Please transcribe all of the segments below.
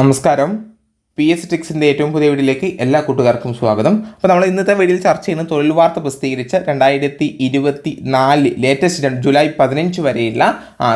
നമസ്കാരം. P S ടിക്സിന്റെ ഏറ്റവും പുതിയ വീഡിയോയിലേക്ക് എല്ലാ കൂട്ടുകാർക്കും സ്വാഗതം. അപ്പോൾ നമ്മൾ ഇന്നത്തെ വീഡിയോയിൽ ചർച്ച ചെയ്യുന്ന തൊഴിൽ വാർത്ത പ്രസിദ്ധീകരിച്ച രണ്ടായിരത്തി ഇരുപത്തി നാല് ലേറ്റസ്റ്റ് ജൂലൈ പതിനഞ്ച് വരെയുള്ള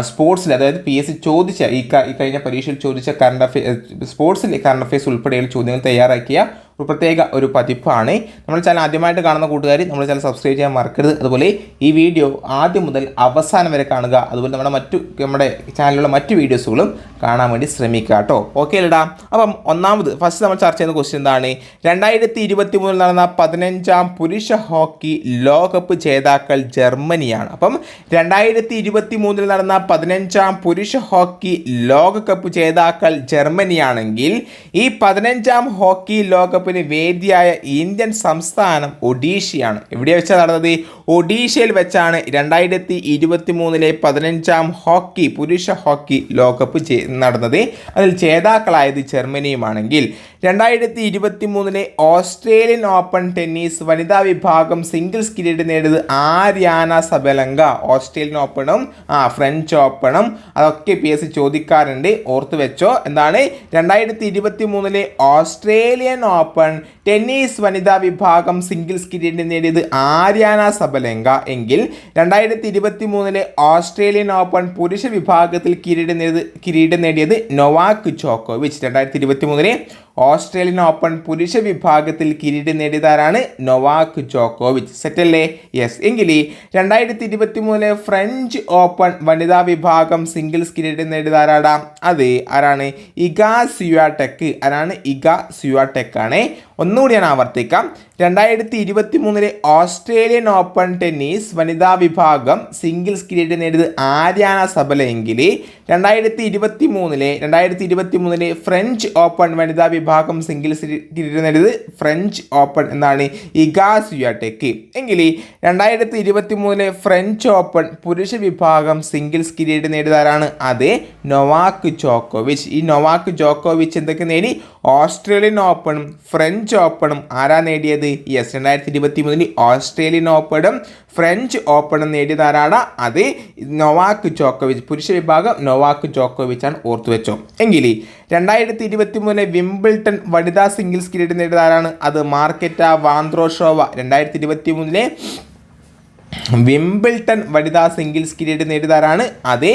സ്പോർട്സിൽ അതായത് പി എസ് സി ചോദിച്ച ഈ കഴിഞ്ഞ പരീക്ഷയിൽ ചോദിച്ച കറണ്ട് അഫെയർ സ്പോർട്സിൽ കറണ്ട് അഫെയർസ് ഉൾപ്പെടെയുള്ള ചോദ്യങ്ങൾ തയ്യാറാക്കിയ പ്രത്യേക ഒരു പതിപ്പാണ്. നമ്മൾ ചാനൽ ആദ്യമായിട്ട് കാണുന്ന കൂട്ടുകാർ നമ്മൾ ചാനൽ സബ്സ്ക്രൈബ് ചെയ്യാൻ മറക്കരുത്. അതുപോലെ ഈ വീഡിയോ ആദ്യം മുതൽ അവസാനം വരെ കാണുക. അതുപോലെ നമ്മുടെ മറ്റു നമ്മുടെ ചാനലിലുള്ള മറ്റു വീഡിയോസുകളും കാണാൻ വേണ്ടി ശ്രമിക്കുക കേട്ടോ. ഓക്കെ അല്ലടാ അപ്പം ഒന്നാമത് ഫസ്റ്റ് നമ്മൾ ചർച്ച ചെയ്യുന്ന ക്വസ്റ്റ്യൻ എന്താണ്? രണ്ടായിരത്തി ഇരുപത്തി മൂന്നിൽ നടന്ന പതിനഞ്ചാം പുരുഷ ഹോക്കി ലോകകപ്പ് ജേതാക്കൾ ജർമ്മനിയാണ്. അപ്പം രണ്ടായിരത്തി ഇരുപത്തി മൂന്നിൽ നടന്ന പതിനഞ്ചാം പുരുഷ ഹോക്കി ലോകകപ്പ് ജേതാക്കൾ ജർമ്മനിയാണെങ്കിൽ ഈ പതിനഞ്ചാം ഹോക്കി ലോകകപ്പിന് വേദിയായ ഇന്ത്യൻ സംസ്ഥാനം ഒഡീഷയാണ്. എവിടെ വെച്ചാണ് നടന്നത്? ഒഡീഷയിൽ വെച്ചാണ് രണ്ടായിരത്തി ഇരുപത്തി മൂന്നിലെ പതിനഞ്ചാം ഹോക്കി പുരുഷ ഹോക്കി ലോകകപ്പ് നടന്നത്. അതിൽ ജേതാക്കളായത് ജർമ്മനിയുമാണെങ്കിൽ. രണ്ടായിരത്തി ഇരുപത്തി മൂന്നിലെ ഓസ്ട്രേലിയൻ ഓപ്പൺ ടെന്നീസ് വനിതാ വിഭാഗം സിംഗിൾസ് കിരീടം നേടിയത് ആര്യാന സബലങ്ക. ഓസ്ട്രേലിയൻ ഓപ്പണും ആ ഫ്രഞ്ച് ഓപ്പണും. അതൊക്കെ പി എസ് ചോദിക്കാറുണ്ട്. ഓർത്ത് വെച്ചോ. എന്താണ്? രണ്ടായിരത്തി ഇരുപത്തി മൂന്നിലെ ഓസ്ട്രേലിയൻ ഓപ്പൺ ടെന്നീസ് വനിതാ വിഭാഗം സിംഗിൾസ് കിരീടം നേടിയത് ആര്യാന സബലങ്ക. എങ്കിൽ രണ്ടായിരത്തി ഇരുപത്തി മൂന്നിലെ ഓസ്ട്രേലിയൻ ഓപ്പൺ പുരുഷ വിഭാഗത്തിൽ കിരീടം നേടിയത് കിരീടം നേടിയത് നൊവാക് ചോക്കോവിച്ച് രണ്ടായിരത്തി ഇരുപത്തി മൂന്നിലെ ഓസ്ട്രേലിയൻ ഓപ്പൺ പുരുഷ വിഭാഗത്തിൽ കിരീടം നേടിയതാരാണ് നൊവാക് ജോക്കോവിച്ച്. സെറ്റല്ലേ? യെസ്. എങ്കിൽ രണ്ടായിരത്തി ഇരുപത്തി മൂന്നിലെ ഫ്രഞ്ച് ഓപ്പൺ വനിതാ വിഭാഗം സിംഗിൾസ് കിരീടം നേടിയതാരാടാ? അത് ആരാണ്? Iga Swiatek. ആരാണ്? ഇഗ സിയാടെക് ആണ് ഒന്നുകൂടി ഞാൻ ആവർത്തിക്കാം. രണ്ടായിരത്തി ഇരുപത്തി മൂന്നിലെ ഓസ്ട്രേലിയൻ ഓപ്പൺ ടെന്നീസ് വനിതാ വിഭാഗം സിംഗിൾസ് കിരീടം നേടിയത് ആര്യാന സബല എങ്കിൽ രണ്ടായിരത്തി ഇരുപത്തി മൂന്നിലെ രണ്ടായിരത്തി ഇരുപത്തി മൂന്നിലെ ഫ്രഞ്ച് ഓപ്പൺ വനിതാ വിഭാഗം സിംഗിൾസ് കിരീടം നേടിയത് ഫ്രഞ്ച് ഓപ്പൺ എന്നാണ് ഇഗാസ് യുയാടെക്ക് എങ്കിൽ രണ്ടായിരത്തി ഇരുപത്തി മൂന്നിലെ ഫ്രഞ്ച് ഓപ്പൺ പുരുഷ വിഭാഗം സിംഗിൾസ് കിരീടം നേടിയതാരാണ്? അത് നൊവാക്ക് ജോക്കോവിച്ച്. ഈ നൊവാക്ക് ജോക്കോവിച്ച് എന്തൊക്കെ നേടി? ഓസ്ട്രേലിയൻ ഓപ്പണും ഫ്രഞ്ച് ഓപ്പണും ആരാ നേടിയത്? യെസ് രണ്ടായിരത്തി ഇരുപത്തി മൂന്നിൽ ഓസ്ട്രേലിയൻ ഓപ്പണും ഫ്രഞ്ച് ഓപ്പണും നേടിയതാരാണ്? അത് നൊവാക്ക് ജോക്കോവിച്ച് പുരുഷ വിഭാഗം നൊവാക്ക് ജോക്കോവിച്ച് ആണ് ഓർത്തു വെച്ചോ എങ്കിൽ രണ്ടായിരത്തി ഇരുപത്തി മൂന്നിലെ വിംബിൾട്ടൺ വനിതാ സിംഗിൾസ് കിരീടം നേടിയതാരാണ്? അത് മാർക്കറ്റ വാന്ത്രോഷോവ. രണ്ടായിരത്തി ഇരുപത്തി മൂന്നിലെ വിംബിൾട്ടൺ വനിതാ സിംഗിൾസ് കിരീടം നേടിയതാരാണ്? അതേ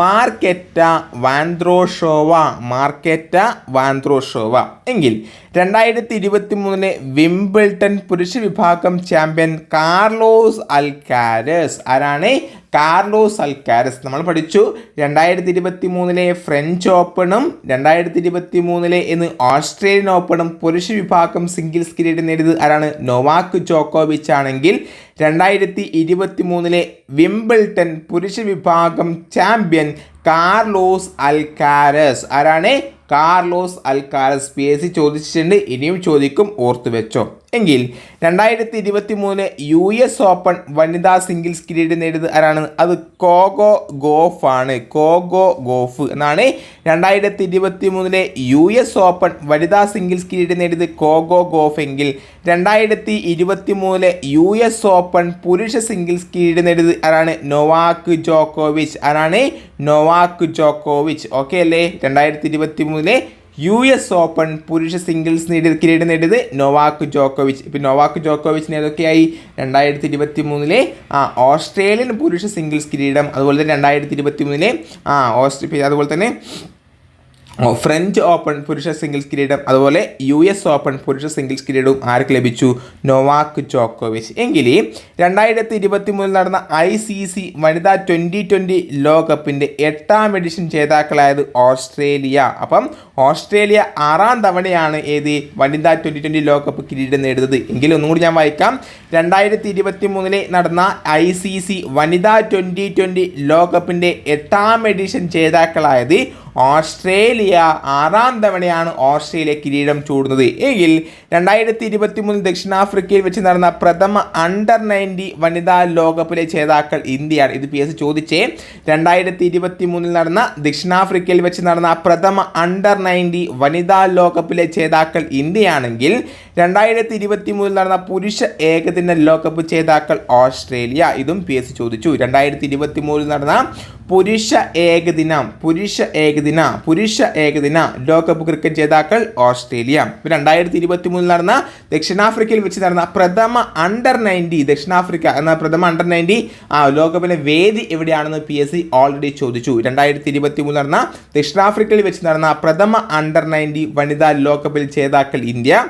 മാർക്കറ്റ വാൻദ്രോഷോവ മാർക്കറ്റ വാൻദ്രോഷോവ എങ്കിൽ രണ്ടായിരത്തി ഇരുപത്തി മൂന്നിലെ വിംബിൾട്ടൺ പുരുഷ വിഭാഗം ചാമ്പ്യൻ കാർലോസ് അൽക്കാരസ്. ആരാണ്? Carlos Alcaraz. നമ്മൾ പഠിച്ചു. രണ്ടായിരത്തി ഇരുപത്തി മൂന്നിലെ ഫ്രഞ്ച് ഓപ്പണും രണ്ടായിരത്തി ഇരുപത്തി മൂന്നിലെ എന്ന് ഓസ്ട്രേലിയൻ ഓപ്പണും പുരുഷ വിഭാഗം സിംഗിൾസ് കിരീടം നേടിയത് ആരാണ്? നൊവാക്ക് ജോക്കോവിച്ച് ആണെങ്കിൽ രണ്ടായിരത്തി ഇരുപത്തി മൂന്നിലെ വിംബിൾട്ടൺ പുരുഷ വിഭാഗം ചാമ്പ്യൻ കാർലോസ് അൽക്കാരസ്. ആരാണ്? Carlos Alcaraz P S C ചോദിച്ചിട്ടുണ്ട്. ഇനിയും ചോദിക്കും ഓർത്തു വെച്ചോ എങ്കിൽ രണ്ടായിരത്തി ഇരുപത്തി മൂന്ന് യു എസ് ഓപ്പൺ വനിതാ സിംഗിൾസ് കിരീടം നേടിയത് ആരാണ്? അത് കോഗോ ഗോഫ് ആണ്. കോഗോ ഗോഫ് എന്നാണ് രണ്ടായിരത്തി ഇരുപത്തി മൂന്നിലെ യു എസ് ഓപ്പൺ വനിതാ സിംഗിൾസ് കിരീടം നേടിയത് കോഗോ ഗോഫ് എങ്കിൽ രണ്ടായിരത്തി ഇരുപത്തി മൂന്നിലെ യു എസ് ഓപ്പൺ പുരുഷ സിംഗിൾസ് കിരീടം നേടിയത് ആരാണ്? നൊവാക്ക് ജോക്കോവിച്ച് ആരാണ്? നൊവാക്ക് ജോക്കോവിച്ച്. ഓക്കെ അല്ലേ? രണ്ടായിരത്തി ഇരുപത്തി മൂന്നിലെ യു എസ് ഓപ്പൺ പുരുഷ സിംഗിൾസ് നേടിയ കിരീടം നേടിയത് നൊവാക്ക് ജോക്കോവിച്ച്. ഇപ്പം നൊവാക്ക് ജോക്കോവിച്ചിന് ഏതൊക്കെയായി? രണ്ടായിരത്തി ഇരുപത്തി മൂന്നിലെ ആ ഓസ്ട്രേലിയൻ പുരുഷ സിംഗിൾസ് കിരീടം അതുപോലെ തന്നെ രണ്ടായിരത്തി ഇരുപത്തി മൂന്നിലെ ആ ഓസ്ട്രേ അതുപോലെ തന്നെ ഫ്രഞ്ച് ഓപ്പൺ പുരുഷ സിംഗിൾസ് കിരീടം അതുപോലെ യു എസ് ഓപ്പൺ പുരുഷ സിംഗിൾസ് കിരീടവും ആർക്ക് ലഭിച്ചു? നൊവാക്ക് ജോക്കോവിച്ച് എങ്കിൽ രണ്ടായിരത്തി ഇരുപത്തി മൂന്നിൽ നടന്ന ഐ സി സി വനിതാ ട്വന്റി ട്വന്റി ലോകകപ്പിന്റെ എട്ടാം എഡിഷൻ ജേതാക്കളായത് ഓസ്ട്രേലിയ. അപ്പം ഓസ്ട്രേലിയ ആറാം തവണയാണ് ഏത് വനിതാ ട്വന്റി ട്വന്റി ലോകകപ്പ് കിരീടം നേടുന്നത്? എങ്കിലും ഒന്നും കൂടി ഞാൻ വായിക്കാം. രണ്ടായിരത്തി ഇരുപത്തി മൂന്നിലെ നടന്ന ഐ സി സി വനിതാ ട്വന്റി ട്വന്റി ലോകകപ്പിന്റെ എട്ടാം എഡിഷൻ ജേതാക്കളായത് ഓസ്ട്രേലിയ ആറാം തവണയാണ് ഓസ്ട്രേലിയ കിരീടം ചൂടുന്നത്. എങ്കിൽ രണ്ടായിരത്തി ഇരുപത്തി മൂന്നിൽ ദക്ഷിണാഫ്രിക്കയിൽ വെച്ച് നടന്ന പ്രഥമ അണ്ടർ നയന്റി വനിതാ ലോകകപ്പിലെ ജേതാക്കൾ ഇന്ത്യയാണ്. ഇത് പി എസ് ചോദിച്ചേ രണ്ടായിരത്തി ഇരുപത്തി മൂന്നിൽ നടന്ന ദക്ഷിണാഫ്രിക്കയിൽ വെച്ച് നടന്ന പ്രഥമ അണ്ടർ നയന്റി വനിതാ ലോകകപ്പിലെ ജേതാക്കൾ ഇന്ത്യയാണെങ്കിൽ രണ്ടായിരത്തി ഇരുപത്തി മൂന്നിൽ നടന്ന പുരുഷ ഏകദിന ലോകകപ്പ് ജേതാക്കൾ ഓസ്ട്രേലിയ. ഇതും പി എസ് ചോദിച്ചു. രണ്ടായിരത്തി ഇരുപത്തി മൂന്നിൽ നടന്ന പുരുഷ ഏകദിനം പുരുഷ ഏകദിന പുരുഷ ഏകദിന. ലോകകപ്പ് ക്രിക്കറ്റ് ജേതാക്കൾ ഓസ്ട്രേലിയ. രണ്ടായിരത്തി ഇരുപത്തി മൂന്നിൽ നടന്ന ദക്ഷിണാഫ്രിക്കയിൽ വെച്ച് നടന്ന പ്രഥമ അണ്ടർ നയന്റി ദക്ഷിണാഫ്രിക്ക എന്ന പ്രഥമ അണ്ടർ നയന്റി ആ ലോകകപ്പിലെ വേദി എവിടെയാണെന്ന് പി എസ് സി ഓൾറെഡി ചോദിച്ചു. രണ്ടായിരത്തി ഇരുപത്തി മൂന്നിൽ നടന്ന ദക്ഷിണാഫ്രിക്കയിൽ വെച്ച് നടന്ന പ്രഥമ അണ്ടർ നയന്റി വനിതാ ലോകകപ്പിൽ ജേതാക്കൾ ഇന്ത്യ.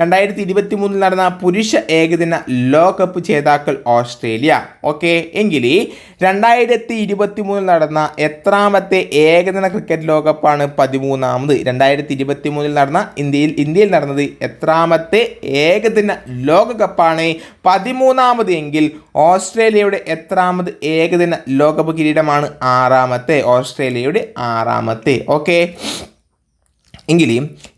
രണ്ടായിരത്തി ഇരുപത്തി മൂന്നിൽ നടന്ന പുരുഷ ഏകദിന ലോകകപ്പ് ജേതാക്കൾ ഓസ്ട്രേലിയ. ഓക്കെ എങ്കിൽ രണ്ടായിരത്തി ഇരുപത്തി മൂന്നിൽ നടന്ന എത്രാമത്തെ ഏകദിന ക്രിക്കറ്റ് ലോകകപ്പാണ് പതിമൂന്നാമത്. രണ്ടായിരത്തി ഇരുപത്തി മൂന്നിൽ നടന്ന ഇന്ത്യയിൽ ഇന്ത്യയിൽ നടന്നത് എത്രാമത്തെ ഏകദിന ലോകകപ്പാണ് പതിമൂന്നാമത് എങ്കിൽ ഓസ്ട്രേലിയയുടെ എത്രാമത് ഏകദിന ലോകകപ്പ് കിരീടമാണ് ആറാമത്തെ ഓസ്ട്രേലിയയുടെ ആറാമത്തെ. ഓക്കെ. എങ്കിൽ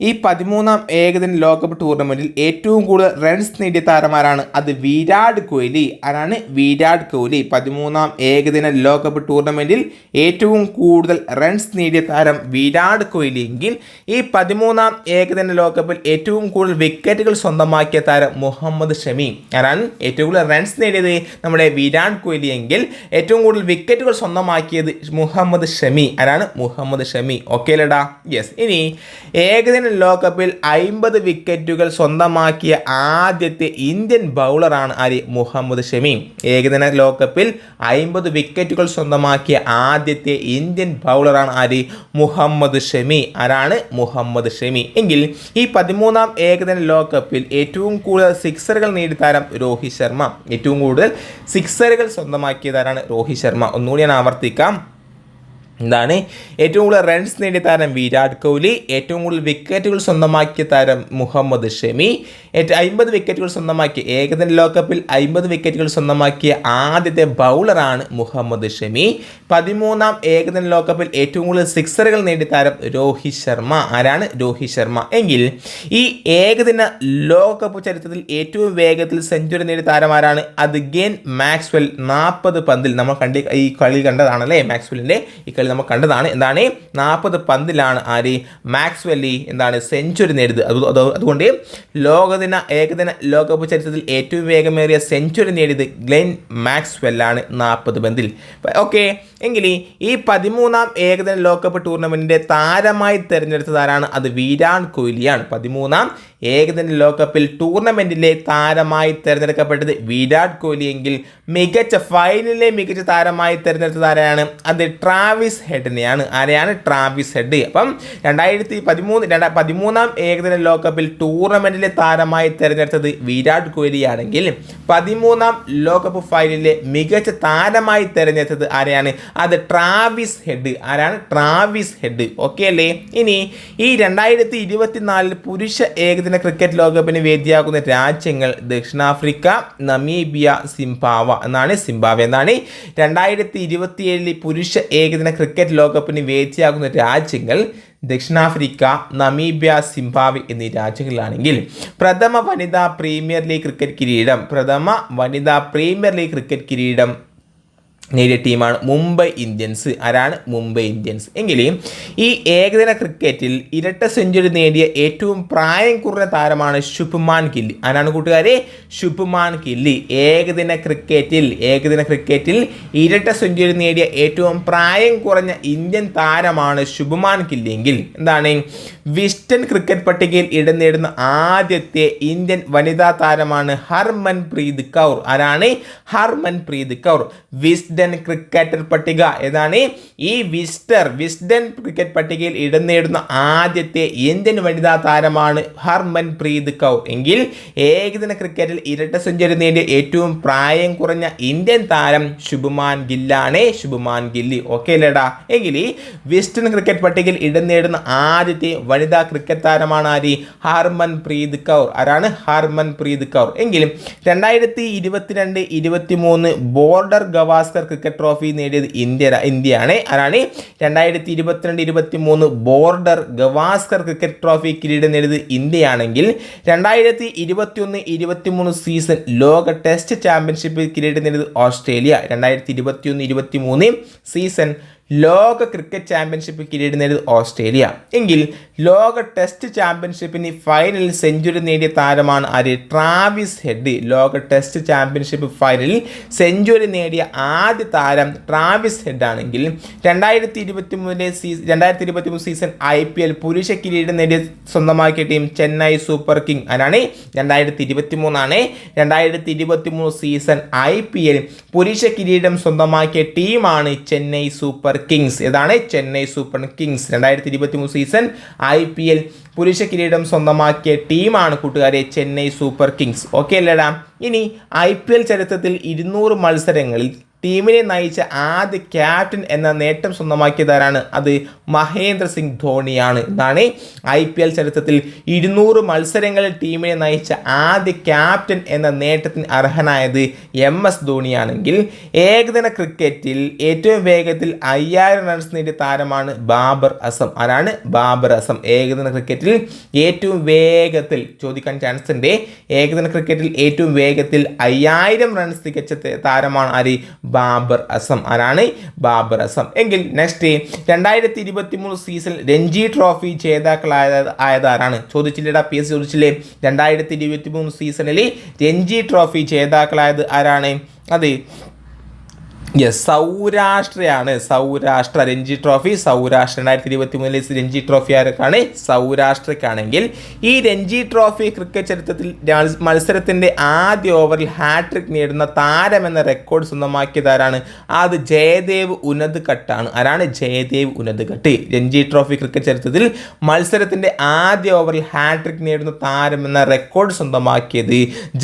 ഈ പതിമൂന്നാം ഏകദിന ലോകകപ്പ് ടൂർണമെന്റിൽ ഏറ്റവും കൂടുതൽ റൺസ് നേടിയ താരമാരാണ് അത് വിരാട് കോഹ്ലി. ആരാണ് വിരാട് കോഹ്ലി? പതിമൂന്നാം ഏകദിന ലോകകപ്പ് ടൂർണമെന്റിൽ ഏറ്റവും കൂടുതൽ റൺസ് നേടിയ താരം വിരാട് കോഹ്ലി എങ്കിൽ ഈ പതിമൂന്നാം ഏകദിന ലോകകപ്പിൽ ഏറ്റവും കൂടുതൽ വിക്കറ്റുകൾ സ്വന്തമാക്കിയ താരം മുഹമ്മദ് ഷമി. ആരാണ് ഏറ്റവും കൂടുതൽ റൺസ് നേടിയത്? നമ്മുടെ വിരാട് കോഹ്ലി എങ്കിൽ ഏറ്റവും കൂടുതൽ വിക്കറ്റുകൾ സ്വന്തമാക്കിയത് മുഹമ്മദ് ഷമി. ആരാണ് മുഹമ്മദ് ഷമി? ഓക്കെ അല്ലടാ യെസ് ഇനി ഏകദിന ലോകകപ്പിൽ അയിമ്പത് വിക്കറ്റുകൾ സ്വന്തമാക്കിയ ആദ്യത്തെ ഇന്ത്യൻ ബൗളറാണ് ആര് മുഹമ്മദ് ഷമി. ഏകദിന ലോകകപ്പിൽ അയിമ്പത് വിക്കറ്റുകൾ സ്വന്തമാക്കിയ ആദ്യത്തെ ഇന്ത്യൻ ബൗളറാണ് ആര് മുഹമ്മദ് ഷമി. ആരാണ് മുഹമ്മദ് ഷമി? എങ്കിൽ ഈ പതിമൂന്നാം ഏകദിന ലോകകപ്പിൽ ഏറ്റവും കൂടുതൽ സിക്സറുകൾ നേടി താരം രോഹിത് ശർമ്മ. ഏറ്റവും കൂടുതൽ സിക്സറുകൾ സ്വന്തമാക്കിയതാരാണ് രോഹിത് ശർമ്മ. ഒന്നുകൂടി ഞാൻ ആവർത്തിക്കാം. എന്താണ്? ഏറ്റവും കൂടുതൽ റൺസ് നേടിയ താരം വിരാട് കോഹ്ലി ഏറ്റവും കൂടുതൽ വിക്കറ്റുകൾ സ്വന്തമാക്കിയ താരം മുഹമ്മദ് ഷമി ഏറ്റവും അമ്പത് വിക്കറ്റുകൾ സ്വന്തമാക്കിയ ഏകദിന ലോകകപ്പിൽ അമ്പത് വിക്കറ്റുകൾ സ്വന്തമാക്കിയ ആദ്യത്തെ ബൗളറാണ് മുഹമ്മദ് ഷമി. പതിമൂന്നാം ഏകദിന ലോകകപ്പിൽ ഏറ്റവും കൂടുതൽ സിക്സറുകൾ നേടിയ താരം രോഹിത് ശർമ്മ. ആരാണ് രോഹിത് ശർമ്മ? എങ്കിൽ ഈ ഏകദിന ലോകകപ്പ് ചരിത്രത്തിൽ ഏറ്റവും വേഗത്തിൽ സെഞ്ചുറി നേടിയ താരം ആരാണ്? അത് ഗെയിൻ മാക്സ്വെൽ നാൽപ്പത് പന്തിൽ നമ്മൾ കണ്ടി ഈ കളി കണ്ടതാണല്ലേ? മാക്സ്വെല്ലിന്റെ ഈ കളി നമ്മൾ കണ്ടതാണ്. എന്താണ്? നാൽപ്പത് പന്തിലാണ് ആര്? മാക്സ്വെല്ലി എന്താണ് സെഞ്ചുറി നേടിയത്. അത് അത് അതുകൊണ്ട് ലോകദിന ഏകദിന ലോകകപ്പ് ചരിത്രത്തിൽ ഏറ്റവും വേഗമേറിയ സെഞ്ചുറി നേടിയത് ഗ്ലെൻ മാക്സ്വെല്ലാണ് നാൽപ്പത് പന്തിൽ. ഓക്കെ എങ്കിൽ ഈ പതിമൂന്നാം ഏകദിന ലോകകപ്പ് ടൂർണമെന്റിന്റെ താരമായി തിരഞ്ഞെടുത്തതാരാണ് അത് വിരാട് കോഹ്ലിയാണ്. പതിമൂന്നാം ഏകദിന ലോകകപ്പിൽ ടൂർണമെന്റിലെ താരമായി തിരഞ്ഞെടുക്കപ്പെട്ടത് വിരാട് കോഹ്ലി എങ്കിൽ മികച്ച ഫൈനലിലെ മികച്ച താരമായി തിരഞ്ഞെടുത്തത് ആരെയാണ് അത് ട്രാവിസ് ഹെഡിനെയാണ്. ആരെയാണ്? Travis Head. അപ്പം രണ്ടായിരത്തി പതിമൂന്ന് രണ്ടാ പതിമൂന്നാം ഏകദിന ലോകകപ്പിൽ ടൂർണമെന്റിലെ താരമായി തിരഞ്ഞെടുത്തത് വിരാട് കോഹ്ലിയാണെങ്കിൽ പതിമൂന്നാം ലോകകപ്പ് ഫൈനലിലെ മികച്ച താരമായി തിരഞ്ഞെടുത്തത് ആരെയാണ്? അത് ട്രാവിസ് ഹെഡ്. ആരാണ്? Travis Head. ഓക്കെ അല്ലേ? ഇനി ഈ രണ്ടായിരത്തി ഇരുപത്തിനാലിൽ പുരുഷ ഏകദിന ക്രിക്കറ്റ് ലോകകപ്പിന് വേദിയാകുന്ന രാജ്യങ്ങൾ ദക്ഷിണാഫ്രിക്ക നമീബിയ സിംബാവ എന്നാണ് സിംബാവ എന്നാണ്. രണ്ടായിരത്തി ഇരുപത്തിയേഴിൽ പുരുഷ ഏകദിന ക്രിക്കറ്റ് ലോകകപ്പിന് വേദിയാകുന്ന രാജ്യങ്ങൾ ദക്ഷിണാഫ്രിക്ക നമീബിയ സിംബാവി എന്നീ രാജ്യങ്ങളിലാണെങ്കിൽ പ്രഥമ വനിതാ പ്രീമിയർ ലീഗ് ക്രിക്കറ്റ് കിരീടം പ്രഥമ വനിതാ പ്രീമിയർ ലീഗ് ക്രിക്കറ്റ് കിരീടം നേടിയ ടീമാണ് മുംബൈ ഇന്ത്യൻസ്. ആരാണ്? മുംബൈ ഇന്ത്യൻസ്. എങ്കിലും ഈ ഏകദിന ക്രിക്കറ്റിൽ ഇരട്ട സെഞ്ചുറി നേടിയ ഏറ്റവും പ്രായം കുറഞ്ഞ താരമാണ് ശുഭ്മാൻ കില്ലി ആരാണ് കൂട്ടുകാരെ? ശുഭ്മാൻ കില്ലി ഏകദിന ക്രിക്കറ്റിൽ ഏകദിന ക്രിക്കറ്റിൽ ഇരട്ട സെഞ്ചുറി നേടിയ ഏറ്റവും പ്രായം കുറഞ്ഞ ഇന്ത്യൻ താരമാണ് ശുഭ്മാൻ കില്ലി എങ്കിൽ എന്താണ്? വിസ്റ്റൺ ക്രിക്കറ്റ് പട്ടികയിൽ ഇടം നേടുന്ന ആദ്യത്തെ ഇന്ത്യൻ വനിതാ താരമാണ് ഹർമൻ പ്രീത് കൗർ. ആരാണ്? Harmanpreet Kaur. Wisden cricketer പട്ടിക. ഏതാണ്? ഈ വിസ്റ്റർ വിസ്ഡൻ ക്രിക്കറ്റ് പട്ടികയിൽ ഇടം നേടുന്ന ആദ്യത്തെ ഇന്ത്യൻ വനിതാ താരമാണ് ഹർമൻ പ്രീത് കൗർ. എങ്കിൽ ഏകദിന ക്രിക്കറ്റിൽ ഇരട്ട സെഞ്ചുറി നേടിയ ഏറ്റവും പ്രായം കുറഞ്ഞ ഇന്ത്യൻ താരം ശുഭമാൻ ഗില്ലാണ്. ശുഭമാൻ ഗില്ലി. ഓക്കെ അല്ലേടാ എങ്കിൽ ഈ വെസ്റ്റേൺ ക്രിക്കറ്റ് പട്ടികയിൽ ഇടം നേടുന്ന ആദ്യത്തെ വനിതാ ക്രിക്കറ്റ് താരമാണ് ആര്? ഹർമൻ പ്രീത് കൗർ. ആരാണ്? ഹർമൻ പ്രീത് കൗർ. എങ്കിലും രണ്ടായിരത്തി ഇരുപത്തിരണ്ട് ഇരുപത്തി മൂന്ന് ബോർഡർ ഗവാസ്കർ ക്രിക്കറ്റ് ട്രോഫി നേടിയത് ഇന്ത്യ ഇന്ത്യയാണ്. ആരാണ്? രണ്ടായിരത്തി ഇരുപത്തിരണ്ട് ഇരുപത്തി മൂന്ന് ബോർഡർ ഗവാസ്കർ ക്രിക്കറ്റ് ട്രോഫി കിരീടം നേടിയത് ഇന്ത്യയാണെങ്കിൽ രണ്ടായിരത്തി ഇരുപത്തിയൊന്ന് ഇരുപത്തി മൂന്ന് സീസൺ ലോക ടെസ്റ്റ് ചാമ്പ്യൻഷിപ്പിൽ കിരീടം നേടിയത് ഓസ്ട്രേലിയ. രണ്ടായിരത്തി ഇരുപത്തിയൊന്ന് ഇരുപത്തി മൂന്ന് സീസൺ ലോക ക്രിക്കറ്റ് ചാമ്പ്യൻഷിപ്പ് കിരീടം നേടിയത് ഓസ്ട്രേലിയ. എങ്കിൽ ലോക ടെസ്റ്റ് ചാമ്പ്യൻഷിപ്പിന് ഫൈനലിൽ സെഞ്ചുറി നേടിയ താരമാണ് ആര്? Travis Head. ലോക ടെസ്റ്റ് ചാമ്പ്യൻഷിപ്പ് ഫൈനലിൽ സെഞ്ചുറി നേടിയ ആദ്യ താരം ട്രാവിസ് ഹെഡ് ആണെങ്കിൽ രണ്ടായിരത്തി ഇരുപത്തി മൂന്നിലെ സീസൺ രണ്ടായിരത്തി ഇരുപത്തി മൂന്ന് സീസൺ ഐ പി എൽ പുരുഷ കിരീടം നേടിയ സ്വന്തമാക്കിയ ടീം ചെന്നൈ സൂപ്പർ കിങ് അതാണ് രണ്ടായിരത്തി ഇരുപത്തി മൂന്നാണ് രണ്ടായിരത്തി ഇരുപത്തി മൂന്ന് സീസൺ ഐ പി എൽ പുരുഷ കിരീടം സ്വന്തമാക്കിയ ടീമാണ് ചെന്നൈ സൂപ്പർ കിങ്സ് ഏതാണ് ചെന്നൈ സൂപ്പർ കിങ്സ്. രണ്ടായിരത്തി ഇരുപത്തി മൂന്ന് സീസൺ ഐ പി എൽ പുരുഷ കിരീടം സ്വന്തമാക്കിയ ടീമാണ് കൂട്ടുകാരെ ചെന്നൈ സൂപ്പർ കിങ്സ്. ഓക്കെ അല്ലേടാ? ഇനി ഐ പി എൽ ചരിത്രത്തിൽ ഇരുന്നൂറ് മത്സരങ്ങളിൽ ടീമിനെ നയിച്ച ആദ്യ ക്യാപ്റ്റൻ എന്ന നേട്ടം സ്വന്തമാക്കിയതാരാണ്? അത് മഹേന്ദ്ര സിംഗ് ധോണിയാണ്. എന്നാണ് ഐ പി എൽ ചരിത്രത്തിൽ ഇരുന്നൂറ് മത്സരങ്ങളിൽ ടീമിനെ നയിച്ച ആദ്യ ക്യാപ്റ്റൻ എന്ന നേട്ടത്തിന് അർഹനായത് എം എസ് ധോണിയാണെങ്കിൽ ഏകദിന ക്രിക്കറ്റിൽ ഏറ്റവും വേഗത്തിൽ അയ്യായിരം റൺസ് നേടിയ താരമാണ് ബാബർ അസം. ആരാണ്? ബാബർ അസം. ഏകദിന ക്രിക്കറ്റിൽ ഏറ്റവും വേഗത്തിൽ ചോദിക്കാൻ ചാൻസ് ഉണ്ട്. ഏകദിന ക്രിക്കറ്റിൽ ഏറ്റവും വേഗത്തിൽ അയ്യായിരം റൺസ് തികച്ച താരമാണ് ആര്? ബാബർ അസം. ആരാണ്? ബാബർ അസം. എങ്കിൽ നെക്സ്റ്റ് രണ്ടായിരത്തി ഇരുപത്തി മൂന്ന് സീസൺ രഞ്ജി ട്രോഫി ജേതാക്കളായ ആയത് ആരാണ് ചോദിച്ചില്ലേടാ പി എസ് ചോദിച്ചില്ലേ? രണ്ടായിരത്തി ഇരുപത്തി മൂന്ന് സീസണിൽ രഞ്ജി ട്രോഫി ജേതാക്കളായത് ആരാണ്? അത് യെസ് സൗരാഷ്ട്രയാണ്. സൗരാഷ്ട്ര രഞ്ജി ട്രോഫി സൗരാഷ്ട്ര രണ്ടായിരത്തി ഇരുപത്തി മൂന്നിലെ രഞ്ജി ട്രോഫി ആരൊക്കെയാണ്? സൗരാഷ്ട്രക്കാണെങ്കിൽ ഈ രഞ്ജി ട്രോഫി ക്രിക്കറ്റ് ചരിത്രത്തിൽ മത്സരത്തിന്റെ ആദ്യ ഓവറിൽ ഹാട്രിക് നേടുന്ന താരം എന്ന റെക്കോർഡ് സ്വന്തമാക്കിയത് ആരാണ്? അത് ജയദേവ് ഉനത് കട്ടാണ് ആരാണ്? Jaydev Unadkat Ranji trophy cricket ചരിത്രത്തിൽ മത്സരത്തിന്റെ ആദ്യ ഓവറിൽ ഹാട്രിക് നേടുന്ന താരം എന്ന റെക്കോർഡ് സ്വന്തമാക്കിയത്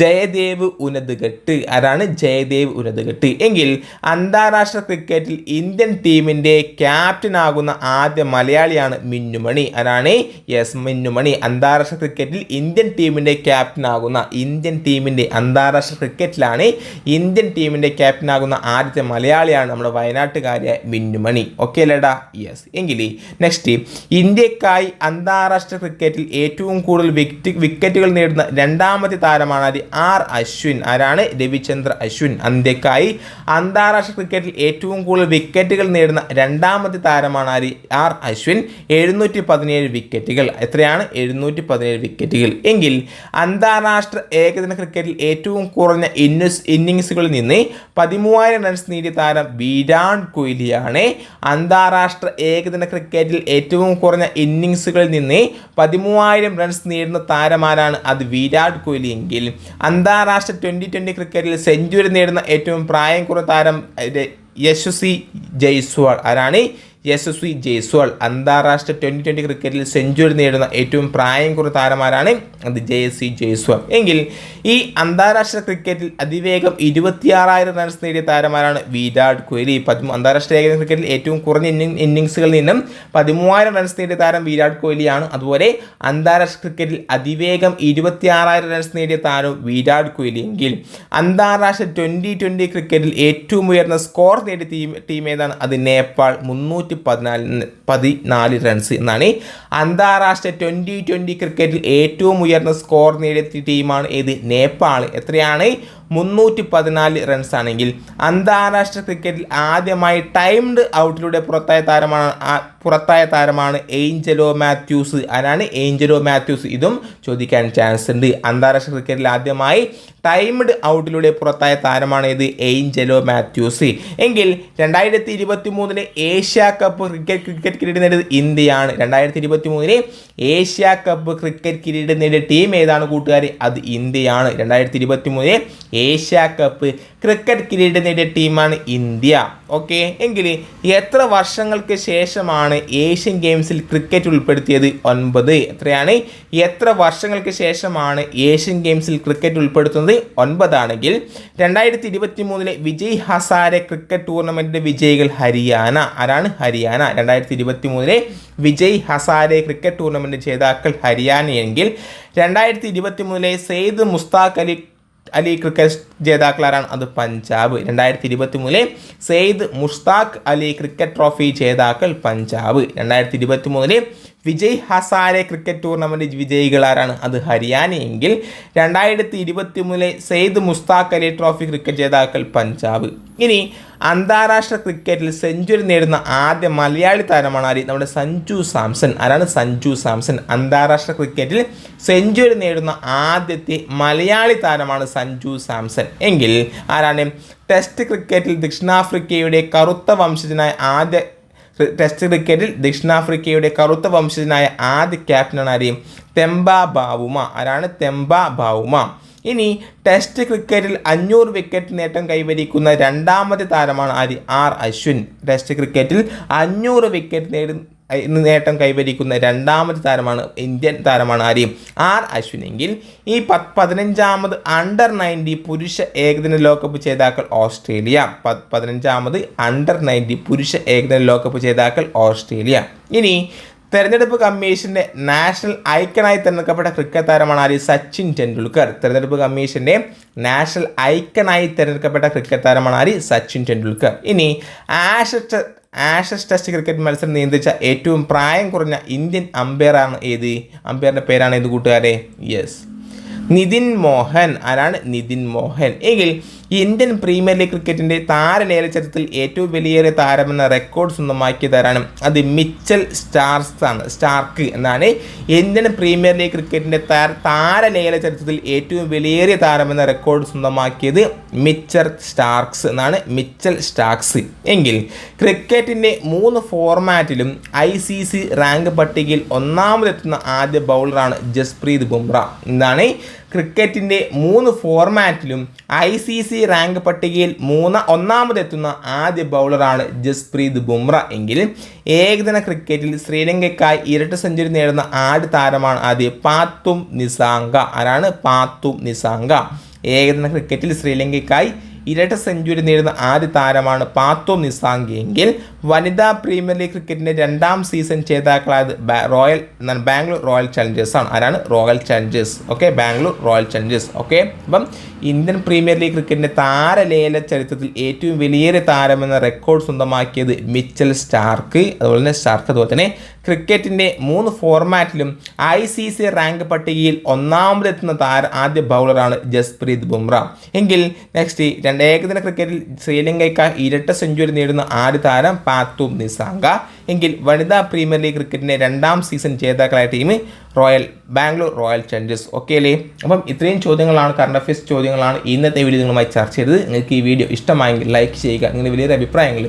ജയദേവ് ഉനത് കട്ട് ആരാണ്? ജയദേവ് ഉനത് കട്ട് എങ്കിൽ അന്താരാഷ്ട്ര ക്രിക്കറ്റിൽ ഇന്ത്യൻ ടീമിന്റെ ക്യാപ്റ്റനാകുന്ന ആദ്യ മലയാളിയാണ് മിന്നുമണി. ആരാണ്? യെസ് മിന്നുമണി. അന്താരാഷ്ട്ര ക്രിക്കറ്റിൽ ഇന്ത്യൻ ടീമിന്റെ ക്യാപ്റ്റനാകുന്ന ഇന്ത്യൻ ടീമിന്റെ അന്താരാഷ്ട്ര ക്രിക്കറ്റിലാണ് ഇന്ത്യൻ ടീമിന്റെ ക്യാപ്റ്റനാകുന്ന ആദ്യത്തെ മലയാളിയാണ് നമ്മുടെ വയനാട്ടുകാരിയായ മിന്നുമണി. ഓക്കെ അല്ലേടാ? യെസ് എങ്കിൽ നെക്സ്റ്റ് ഇന്ത്യക്കായി അന്താരാഷ്ട്ര ക്രിക്കറ്റിൽ ഏറ്റവും കൂടുതൽ വിക്കറ്റ് വിക്കറ്റുകൾ നേടുന്ന രണ്ടാമത്തെ താരമാണ് ആർ അശ്വിൻ. ആരാണ്? രവിചന്ദ്ര അശ്വിൻ. ഇന്ത്യക്കായി അന്താരാഷ്ട്ര ക്രിക്കറ്റിൽ ഏറ്റവും കൂടുതൽ വിക്കറ്റുകൾ നേടുന്ന രണ്ടാമത്തെ താരമാണ് ആര്? ആർ അശ്വിൻ. എഴുന്നൂറ്റി പതിനേഴ് വിക്കറ്റുകൾ എത്രയാണ്? എഴുന്നൂറ്റി പതിനേഴ് വിക്കറ്റുകൾ എങ്കിൽ അന്താരാഷ്ട്ര ഏകദിന ക്രിക്കറ്റിൽ ഏറ്റവും കുറഞ്ഞ ഇന്നിസ് ഇന്നിങ്സുകളിൽ നിന്ന് പതിമൂവായിരം റൺസ് നേടിയ താരം വിരാട് കോഹ്ലിയാണ്. അന്താരാഷ്ട്ര ഏകദിന ക്രിക്കറ്റിൽ ഏറ്റവും കുറഞ്ഞ ഇന്നിങ്സുകളിൽ നിന്ന് പതിമൂവായിരം റൺസ് നേടുന്ന താരമാരാണ് അത് വിരാട് കോഹ്ലി എങ്കിൽ അന്താരാഷ്ട്ര ട്വന്റി ട്വന്റി ക്രിക്കറ്റിൽ സെഞ്ചുറി നേടുന്ന ഏറ്റവും പ്രായം കുറഞ്ഞ താരം യശസ്വി ജയ്സ്വാൾ ആരാണ്? യശസ്വി ജയ്സ്വാൾ അന്താരാഷ്ട്ര ട്വന്റി ട്വന്റി ക്രിക്കറ്റിൽ സെഞ്ചുറി നേടുന്ന ഏറ്റവും പ്രായം കുറഞ്ഞ താരമാരാണ് അത് ജയസി ജയ്സ്വാൾ. എങ്കിൽ ഈ അന്താരാഷ്ട്ര ക്രിക്കറ്റിൽ അതിവേഗം ഇരുപത്തിയാറായിരം റൺസ് നേടിയ താരമാരാണ് വിരാട് കോഹ്ലി. പതിമൂ അന്താരാഷ്ട്ര ഏകദിന ക്രിക്കറ്റിൽ ഏറ്റവും കുറഞ്ഞ ഇന്നിംഗ് ഇന്നിങ്സുകളിൽ നിന്നും പതിമൂവായിരം റൺസ് നേടിയ താരം വിരാട് കോഹ്ലിയാണ്. അതുപോലെ അന്താരാഷ്ട്ര ക്രിക്കറ്റിൽ അതിവേഗം ഇരുപത്തിയാറായിരം റൺസ് നേടിയ താരം വിരാട് കോഹ്ലി. എങ്കിൽ അന്താരാഷ്ട്ര ട്വന്റി ട്വന്റി ക്രിക്കറ്റിൽ ഏറ്റവും ഉയർന്ന സ്കോർ നേടിയ ടീം ടീം ഏതാണ്? അത് നേപ്പാൾ. മുന്നൂറ്റി പതിനാല് പതിനാല് റൺസ് എന്നാണ്. അന്താരാഷ്ട്ര ട്വന്റി ട്വന്റി ക്രിക്കറ്റിൽ ഏറ്റവും ഉയർന്ന സ്കോർ നേടിയ ടീമാണ് ഏത്? നേപ്പാൾ എത്രയാണ്? മുന്നൂറ്റി പതിനാല് റൺസ് ആണെങ്കിൽ. അന്താരാഷ്ട്ര ക്രിക്കറ്റിൽ ആദ്യമായി ടൈംഡ് ഔട്ടിലൂടെ പുറത്തായ താരമാണ് പുറത്തായ താരമാണ് ഏഞ്ചലോ മാത്യൂസ്. ആരാണ് ഏഞ്ചലോ മാത്യൂസ്? ഇതും ചോദിക്കാൻ ചാൻസ് ഉണ്ട്. അന്താരാഷ്ട്ര ക്രിക്കറ്റിൽ ആദ്യമായി ടൈംഡ് ഔട്ടിലൂടെ പുറത്തായ താരമാണ് ഇത് ഏഞ്ചലോ മാത്യൂസ്. എങ്കിൽ രണ്ടായിരത്തി ഇരുപത്തി മൂന്നിലെ ഏഷ്യ കപ്പ് ക്രിക്കറ്റ് ക്രിക്കറ്റ് കിരീടം നേടിയത് ഇന്ത്യയാണ്. രണ്ടായിരത്തി ഇരുപത്തി മൂന്നിലെ ഏഷ്യ കപ്പ് ക്രിക്കറ്റ് കിരീടം നേടിയ ടീം ഏതാണ് കൂട്ടുകാർ അത് ഇന്ത്യയാണ്. രണ്ടായിരത്തി ഇരുപത്തി മൂന്നിലെ ഏഷ്യ കപ്പ് ക്രിക്കറ്റ് കിരീടം നേടിയ ടീമാണ് ഇന്ത്യ. ഓക്കെ എങ്കിൽ എത്ര വർഷങ്ങൾക്ക് ശേഷമാണ് ഏഷ്യൻ ഗെയിംസിൽ ക്രിക്കറ്റ് ഉൾപ്പെടുത്തിയത് ഒൻപത്. എത്രയാണ്? എത്ര വർഷങ്ങൾക്ക് ശേഷമാണ് ഏഷ്യൻ ഗെയിംസിൽ ക്രിക്കറ്റ് ഉൾപ്പെടുത്തുന്നത്? ഒൻപതാണെങ്കിൽ രണ്ടായിരത്തി ഇരുപത്തി മൂന്നിലെ വിജയ് ഹസാരെ ക്രിക്കറ്റ് ടൂർണമെന്റിന്റെ വിജയികൾ ഹരിയാന. ആരാണ്? ഹരിയാന. രണ്ടായിരത്തി ഇരുപത്തി മൂന്നിലെ വിജയ് ഹസാരെ ക്രിക്കറ്റ് ടൂർണമെന്റ് ജേതാക്കൾ ഹരിയാനയെങ്കിൽ രണ്ടായിരത്തി ഇരുപത്തി മൂന്നിലെ സെയ്ദ് മുസ്താഖ് അലി അലി ക്രിക്കറ്റ് ജേതാക്കളാരാണ്? അത് പഞ്ചാബ്. രണ്ടായിരത്തി ഇരുപത്തി മൂന്നിലെ സെയ്ദ് മുഷ്താഖ് അലി ക്രിക്കറ്റ് ട്രോഫി ജേതാക്കൾ പഞ്ചാബ്. രണ്ടായിരത്തി ഇരുപത്തി മൂന്നിലെ വിജയ് ഹസാരെ ക്രിക്കറ്റ് ടൂർണമെന്റ് വിജയികളാരാണ്? അത് ഹരിയാനയെങ്കിൽ രണ്ടായിരത്തി ഇരുപത്തി മൂന്നിലെ സെയ്ദ് മുസ്താഖ് അലി ട്രോഫി ക്രിക്കറ്റ് ജേതാക്കൾ പഞ്ചാബ്. ഇനി അന്താരാഷ്ട്ര ക്രിക്കറ്റിൽ സെഞ്ചുറി നേടുന്ന ആദ്യ മലയാളി താരമാണ് ആര്? നമ്മുടെ സഞ്ജു സാംസൺ. ആരാണ് സഞ്ജു സാംസൺ? അന്താരാഷ്ട്ര ക്രിക്കറ്റിൽ സെഞ്ചുറി നേടുന്ന ആദ്യത്തെ മലയാളി താരമാണ് സഞ്ജു സാംസൺ. എങ്കിൽ ആരാണ്? ടെസ്റ്റ് ക്രിക്കറ്റിൽ ദക്ഷിണാഫ്രിക്കയുടെ കറുത്ത വംശജനായ ആദ്യ ടെസ്റ്റ് ക്രിക്കറ്റിൽ ദക്ഷിണാഫ്രിക്കയുടെ കറുത്ത വംശജനായ ആദ്യ ക്യാപ്റ്റനാണ് ആരെയും തെമ്പ ബാവുമ. ആരാണ്? തെമ്പ ബാവുമ. ഇനി ടെസ്റ്റ് ക്രിക്കറ്റിൽ അഞ്ഞൂറ് വിക്കറ്റ് നേട്ടം കൈവരിക്കുന്ന രണ്ടാമത്തെ താരമാണ് ആര്? ആർ അശ്വിൻ. ടെസ്റ്റ് ക്രിക്കറ്റിൽ അഞ്ഞൂറ് വിക്കറ്റ് നേടും നേട്ടം കൈവരിക്കുന്ന രണ്ടാമത്തെ താരമാണ് ഇന്ത്യൻ താരമാണ് ആര്? ആർ അശ്വിൻ. എങ്കിൽ ഈ പത്ത് പതിനഞ്ചാമത് അണ്ടർ നയന്റി പുരുഷ ഏകദിന ലോകകപ്പ് ചേതാക്കൾ ഓസ്ട്രേലിയ. പതിനഞ്ചാമത് അണ്ടർ നയന്റി പുരുഷ ഏകദിന ലോകകപ്പ് ചേതാക്കൾ ഓസ്ട്രേലിയ. ഇനി തെരഞ്ഞെടുപ്പ് കമ്മീഷന്റെ നാഷണൽ ഐക്കണായി തിരഞ്ഞെടുക്കപ്പെട്ട ക്രിക്കറ്റ് താരമാണ് ആര്? സച്ചിൻ ടെണ്ടുൽക്കർ. തെരഞ്ഞെടുപ്പ് കമ്മീഷന്റെ നാഷണൽ ഐക്കണായി തിരഞ്ഞെടുക്കപ്പെട്ട ക്രിക്കറ്റ് താരമാണ് ആര്? സച്ചിൻ ടെണ്ടുൽക്കർ. ഇനി ആഷസ് ആഷസ് ടെസ്റ്റ് ക്രിക്കറ്റ് മത്സരം നിയന്ത്രിച്ച ഏറ്റവും പ്രായം കുറഞ്ഞ ഇന്ത്യൻ അമ്പയറാണ് ഏത്? അമ്പയറിന്റെ പേരാണ് ഏത് കൂട്ടുകാരെ? യെസ്. നിതിൻ മോഹൻ. ആരാണ്? നിതിൻ മോഹൻ. എങ്കിൽ ഇന്ത്യൻ പ്രീമിയർ ലീഗ് ക്രിക്കറ്റിന്റെ താരലേല ചരിത്രത്തിൽ ഏറ്റവും വലിയേറിയ താരമെന്ന റെക്കോർഡ് സ്വന്തമാക്കി സ്വന്തമാക്കിയതാരാണ്? അത് മിച്ചൽ സ്റ്റാർസ് ആണ്. സ്റ്റാർക്ക് എന്നാണ് ഇന്ത്യൻ പ്രീമിയർ ലീഗ് ക്രിക്കറ്റിന്റെ താര താരലേല ചരിത്രത്തിൽ ഏറ്റവും വലിയേറിയ താരമെന്ന റെക്കോർഡ് സ്വന്തമാക്കിയത് മിച്ചർ സ്റ്റാർക്സ് എന്നാണ്. Mitchell Starc. എങ്കിൽ ക്രിക്കറ്റിന്റെ മൂന്ന് ഫോർമാറ്റിലും ഐ സി സി റാങ്ക് പട്ടികയിൽ ഒന്നാമതെത്തുന്ന ആദ്യ ബൗളറാണ് ജസ്പ്രീത് ബുംറ. എന്താണ് ക്രിക്കറ്റിന്റെ മൂന്ന് ഫോർമാറ്റിലും ഐ സി സി റാങ്ക് പട്ടികയിൽ മൂന്ന് ഒന്നാമതെത്തുന്ന ആദ്യ ബൗളറാണ് ജസ്പ്രീത് ബുംറ. എങ്കിൽ ഏകദിന ക്രിക്കറ്റിൽ ശ്രീലങ്കയ്ക്കായി ഇരട്ട സെഞ്ചുറി നേടുന്ന ആദ്യ താരമാണ് ആദ്യ പാത്തും നിസാങ്ക. ആരാണ്? പാത്തും നിസാങ്ക. ഏകദിന ക്രിക്കറ്റിൽ ശ്രീലങ്കയ്ക്കായി ഇരട്ട സെഞ്ചുറി നേടുന്ന ആദ്യ താരമാണ് പാത്തോ നിസാങ്കി എങ്കിൽ വനിതാ പ്രീമിയർ ലീഗ് ക്രിക്കറ്റിന്റെ രണ്ടാം സീസൺ ജേതാക്കളായത് റോയൽ ബാംഗ്ലൂർ റോയൽ ചലഞ്ചേഴ്സ് ആണ്. ആരാണ്? Royal challengers. Okay Bangalore royal challengers. Okay അപ്പം ഇന്ത്യൻ പ്രീമിയർ ലീഗ് ക്രിക്കറ്റിന്റെ താരലേല ചരിത്രത്തിൽ ഏറ്റവും വലിയൊരു താരമെന്ന റെക്കോർഡ് സ്വന്തമാക്കിയത് മിച്ചൽ സ്റ്റാർക്ക് അതുപോലെ തന്നെ സ്റ്റാർക്ക് അതുപോലെ തന്നെ ക്രിക്കറ്റിന്റെ മൂന്ന് ഫോർമാറ്റിലും ഐ സി സി റാങ്ക് പട്ടികയിൽ ഒന്നാമതെത്തുന്ന താര ആദ്യ ബൗളറാണ് ജസ്പ്രീത് ബുംറ. എങ്കിൽ നെക്സ്റ്റ് രണ്ട് ഏകദിന ക്രിക്കറ്റിൽ ശ്രീലങ്കയ്ക്ക് ഇരട്ട സെഞ്ചുറി നേടുന്ന ആദ്യ താരം പാത്തും നിസാങ്ക. എങ്കിൽ വനിതാ പ്രീമിയർ ലീഗ് ക്രിക്കറ്റിന്റെ രണ്ടാം സീസൺ ജേതാക്കളായ team royal Bangalore royal challengers. Okay അല്ലേ? അപ്പം ഇത്രയും ചോദ്യങ്ങളാണ് കറണ്ട് അഫയേഴ്സ് ചോദ്യങ്ങളാണ് ഇന്നത്തെ വീഡിയോ നിങ്ങളുമായി ചർച്ച ചെയ്തത്. നിങ്ങൾക്ക് ഈ വീഡിയോ ഇഷ്ടമായെങ്കിൽ ലൈക്ക് ചെയ്യുക. നിങ്ങളുടെ വലിയൊരു അഭിപ്രായങ്ങൾ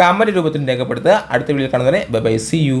കമന്റ് രൂപത്തിൽ രേഖപ്പെടുത്തുക. അടുത്ത വീഡിയോ കാണുന്നവരെ ബൈ ബൈ സി യു